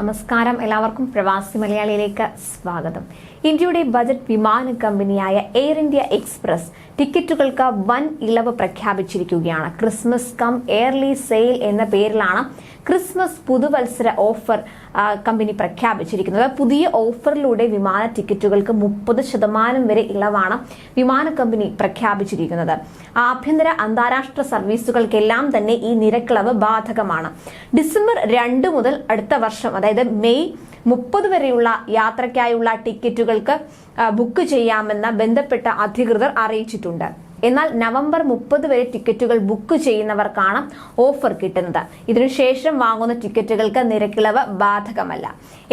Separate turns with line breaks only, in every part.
നമസ്കാരം. എല്ലാവർക്കും പ്രവാസി മലയാളിയിലേക്ക് സ്വാഗതം. ഇന്ത്യയുടെ ബജറ്റ് വിമാന കമ്പനിയായ എയർ ഇന്ത്യ എക്സ്പ്രസ് ടിക്കറ്റുകൾക്ക് വൻ ഇളവ് പ്രഖ്യാപിച്ചിരിക്കുകയാണ്. ക്രിസ്മസ് കം എയർലി സെയിൽ എന്ന പേരിലാണ് ക്രിസ്മസ് പുതുവത്സര ഓഫർ കമ്പനി പ്രഖ്യാപിച്ചിരിക്കുന്നത്. പുതിയ ഓഫറിലൂടെ വിമാന ടിക്കറ്റുകൾക്ക് മുപ്പത് ശതമാനം വരെ ഇളവാണ് വിമാന കമ്പനി പ്രഖ്യാപിച്ചിരിക്കുന്നത്. ആഭ്യന്തര അന്താരാഷ്ട്ര സർവീസുകൾക്കെല്ലാം തന്നെ ഈ നിരക്കിളവ് ബാധകമാണ്. ഡിസംബർ രണ്ട് മുതൽ അടുത്ത വർഷം അതായത് മെയ് മുപ്പത് വരെയുള്ള യാത്രയ്ക്കായുള്ള ടിക്കറ്റുകൾക്ക് ബുക്ക് ചെയ്യാമെന്ന് ബന്ധപ്പെട്ട അധികൃതർ അറിയിച്ചിട്ടുണ്ട്. എന്നാൽ നവംബർ മുപ്പത് വരെ ടിക്കറ്റുകൾ ബുക്ക് ചെയ്യുന്നവർക്കാണ് ഓഫർ കിട്ടുന്നത്. ഇതിനുശേഷം വാങ്ങുന്ന ടിക്കറ്റുകൾക്ക് നിരക്കിളവ് ബാധകമല്ല.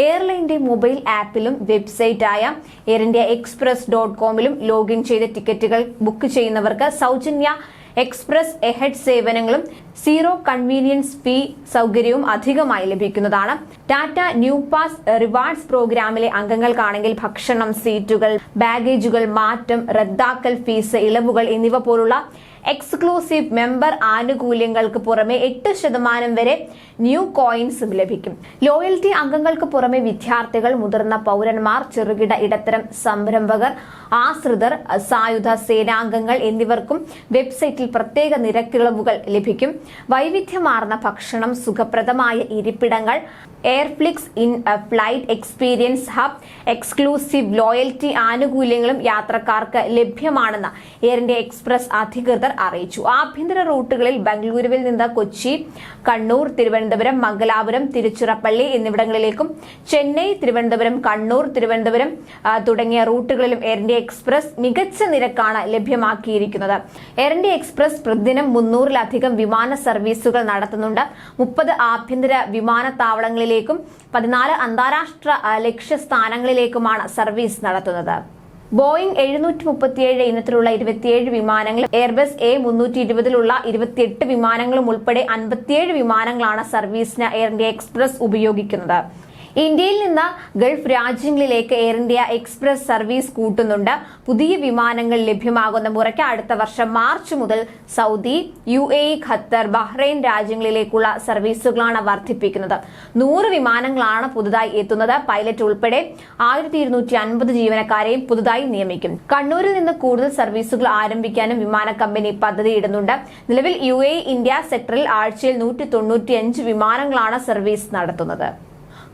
എയർലൈന്റെ മൊബൈൽ ആപ്പിലും വെബ്സൈറ്റായ എയർ ഇന്ത്യ എക്സ്പ്രസ് ഡോട്ട് കോമിലും ലോഗിൻ ചെയ്ത് ടിക്കറ്റുകൾ ബുക്ക് ചെയ്യുന്നവർക്ക് സൗജന്യ എക്സ്പ്രസ് എഹെഡ് സേവനങ്ങളും സീറോ കൺവീനിയൻസ് ഫീ സൗകര്യവും അധികമായി ലഭിക്കുന്നതാണ്. ടാറ്റ ന്യൂ പാസ് റിവാർഡ്സ് പ്രോഗ്രാമിലെ അംഗങ്ങൾക്കാണെങ്കിൽ ഭക്ഷണം സീറ്റുകൾ ബാഗേജുകൾ മാറ്റം റദ്ദാക്കൽ ഫീസ് ഇളവുകൾ എന്നിവ പോലുള്ള എക്സ്ക്ലൂസീവ് മെമ്പർ ആനുകൂല്യങ്ങൾക്ക് പുറമെ എട്ട് ശതമാനം വരെ ന്യൂ കോയിൻസും ലഭിക്കും. ലോയൽറ്റി അംഗങ്ങൾക്ക് പുറമെ വിദ്യാർത്ഥികൾ മുതിർന്ന പൗരന്മാർ ചെറുകിട ഇടത്തരം സംരംഭകർ ആശ്രിതർ സായുധ സേനാംഗങ്ങൾ എന്നിവർക്കും വെബ്സൈറ്റിൽ പ്രത്യേക നിരക്കിളവുകൾ ലഭിക്കും. വൈവിധ്യമാർന്ന ഭക്ഷണം സുഖപ്രദമായ ഇരിപ്പിടങ്ങൾ Airflix in flight experience hub exclusive loyalty ആനുകൂല്യങ്ങളും യാത്രക്കാർക്ക് ലഭ്യമാണെന്ന് എയർ ഇന്ത്യ എക്സ്പ്രസ് അധികൃതർ അറിയിച്ചു. ആഭ്യന്തര റൂട്ടുകളിൽ ബംഗളൂരുവിൽ നിന്ന് കൊച്ചി കണ്ണൂർ തിരുവനന്തപുരം മംഗലാപുരം തിരുച്ചിറപ്പള്ളി എന്നിവിടങ്ങളിലേക്കും ചെന്നൈ തിരുവനന്തപുരം കണ്ണൂർ തിരുവനന്തപുരം തുടങ്ങിയ റൂട്ടുകളിലും എയർ ഇന്ത്യ എക്സ്പ്രസ് മികച്ച നിരക്കാണ് ലഭ്യമാക്കിയിരിക്കുന്നത്. എയർ ഇന്ത്യ എക്സ്പ്രസ് പ്രതിദിനം മുന്നൂറിലധികം വിമാന സർവീസുകൾ നടത്തുന്നുണ്ട്. മുപ്പത് ആഭ്യന്തര വിമാനത്താവളങ്ങളിലേക്കും പതിനാല് അന്താരാഷ്ട്ര ലക്ഷ്യസ്ഥാനങ്ങളിലേക്കുമാണ് സർവീസ് നടത്തുന്നത്. ബോയിങ് എഴുന്നൂറ്റി മുപ്പത്തിയേഴ് ഇനത്തിലുള്ള ഇരുപത്തിയേഴ് വിമാനങ്ങളും എയർബസ് എ മുന്നൂറ്റി ഇരുപതിലുള്ള ഇരുപത്തിയെട്ട് വിമാനങ്ങളും ഉൾപ്പെടെ അൻപത്തിയേഴ് വിമാനങ്ങളാണ് സർവീസിന് എയർ ഇന്ത്യ എക്സ്പ്രസ് ഉപയോഗിക്കുന്നത്. ഇന്ത്യയിൽ നിന്ന് ഗൾഫ് രാജ്യങ്ങളിലേക്ക് എയർ ഇന്ത്യ എക്സ്പ്രസ് സർവീസ് കൂട്ടുന്നുണ്ട്. പുതിയ വിമാനങ്ങൾ ലഭ്യമാകുന്ന മുറയ്ക്ക് അടുത്ത വർഷം മാർച്ച് മുതൽ Saudi U A Qatar Bahrain രാജ്യങ്ങളിലേക്കുള്ള സർവീസുകളാണ് വർദ്ധിപ്പിക്കുന്നത്. നൂറ് വിമാനങ്ങളാണ് പുതുതായി എത്തുന്നത്. പൈലറ്റ് ഉൾപ്പെടെ ആയിരത്തി ഇരുന്നൂറ്റി അൻപത് ജീവനക്കാരെയും പുതുതായി നിയമിക്കും. കണ്ണൂരിൽ നിന്ന് കൂടുതൽ സർവീസുകൾ ആരംഭിക്കാനും വിമാന കമ്പനി പദ്ധതിയിടുന്നുണ്ട് നിലവിൽ യു എ ഇന്ത്യ സെക്ടറിൽ ആഴ്ചയിൽ നൂറ്റി തൊണ്ണൂറ്റിയഞ്ച് വിമാനങ്ങളാണ് സർവീസ് നടത്തുന്നത്.